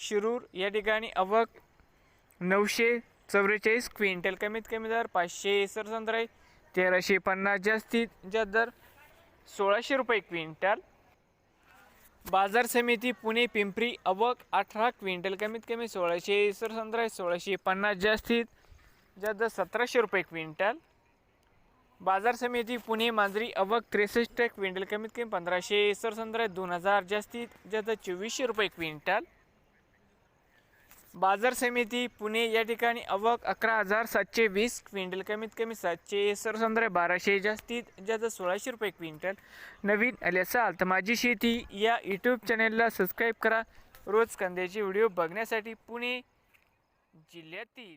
शिरूर या ठिकाणी अवक नऊशे चौवेचाळीस क्विंटल कमीत कमी दर पाचशे एसर आहे. तेराशे पन्नास जास्तीत जास्त दर सोळाशे रुपये क्विंटल. बाजार समिती पुणे पिंपरी अवक अठरा क्विंटल कमीत कमी सोळाशे सरसंत्र आहे. सोळाशे पन्नास जास्तीत जास्त दर सतराशे रुपये क्विंटल. बाजार समिती पुणे मांजरी अवक त्रेसष्ट क्विंटल कमीत कमी पंधराशे सरसंत्र दोन हजार जास्तीत जास्त चोवीसशे रुपये क्विंटल. बाजार समिती पुणे या ठिकाणी अवक अकरा हजार सातशे वीस क्विंटल. कमीत कमी सातशे सरसंत्र बाराशे जास्तीत जास्त सोळाशे रुपये क्विंटल. नवीन आले असाल तर माझी शेती या यूट्यूब चॅनेलला सबस्क्राईब करा. रोज कांद्याचे व्हिडिओ बघण्यासाठी पुणे जिल्ह्यातील